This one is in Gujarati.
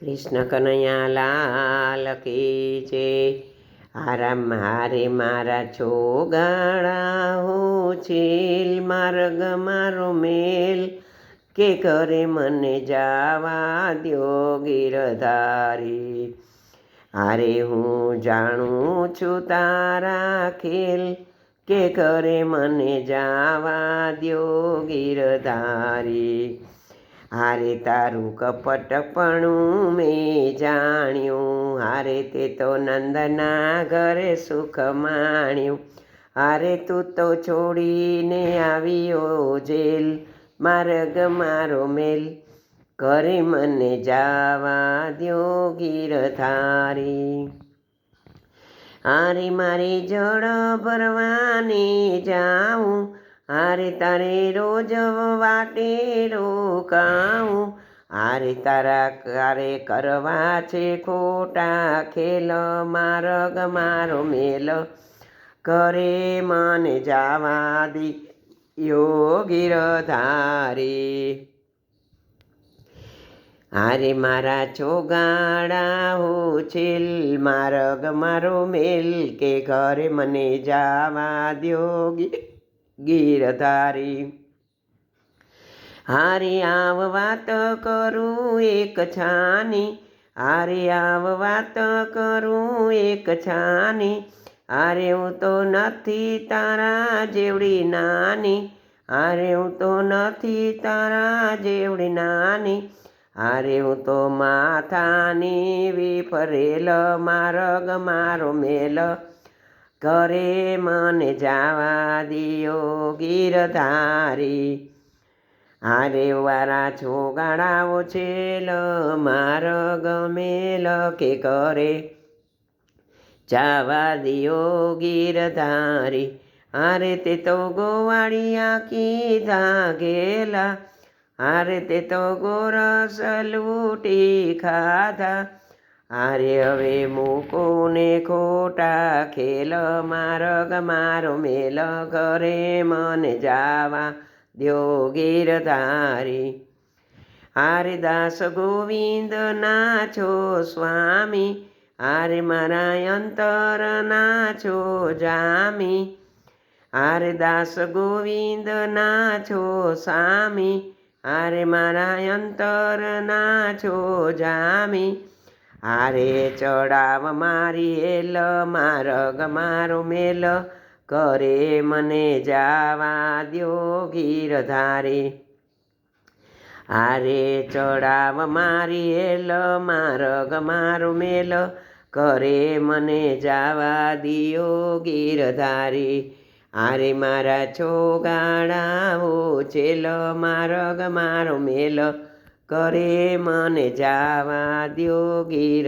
કૃષ્ણ કનૈયા લાલ કી છે આરામ મારે મારા છોગાળા હો છેલ, માર્ગ મારો મેલ. કે કરે મને જાવા દ્યો ગીરધારી આરે હું જાણું છું તારા ખેલ. કે કરે મને જાવા દ્યો ગીરધારી હારે તારું કપટપણું મેં જાણ્યું. હારે તે તો નંદના ઘરે સુખ માણ્યું. હારે તું તો છોડીને આવ્યો જેલ. માર્ગ મારો મેલ. ઘરે મને જાવા દ્યો ગીર થારી હારે મારી જળ ભરવાની જાઉં. હારે તારે રોજ વાટે રોકાઉં. હારે તારા કારે કરવા છે ખોટા ખેલ? માર્ગ મારો મેલ. કરે મને જાવા દી યોગીરધારી હારે મારા ચોગાડા હો છેલ. માર્ગ મારો મેલ કે ઘરે મને જાવા દ્યો ગી- ગીરધારી. હારે આવ વાત કરું એક છાની. હારે આવ વાત કરું એક છાની. હારે હું તો નથી તારા જેવડી નાની. હારે હું તો નથી તારા જેવડી નાની. હારે હું તો માથાની વિફરેલ મારગ મારો મેલ. કરે મને જાવા દિયો ગીરધારી હારે વારા છોગાડાઓ છેલ માર ગમેલ કે કરે જાવા દિયો ગીરધારી હારે તે તો ગોવાળિયા કીધા ગેલા હારે તે તો ગોરસ લૂટી ખાધા હારે હવે મૂકો ને ખોટા ખેલ માર્ગ મારો મેલ કરે મને જાવા દ્યો ગીરધારી હારે દાસ ગોવિંદ નાચો સ્વામી, હારે મારા અંતર નાચો જામી. હારે દાસ ગોવિંદ નાચો સ્વામી હારે મારા અંતર નાચો જામી. હારે ચડાવ મારી એલ મારગ મારો મેલ. કરે મને જાવા દ્યો ગીરધારી આરે ચડાવ મારી એલ મારગ મારો મેલ. કરે મને જાવા દિયો ગીર ધારે. આરે મારા છોગાડાઓ છેલ મારગ મારો મેલ. કરે મને જાવા દ્યો ગીર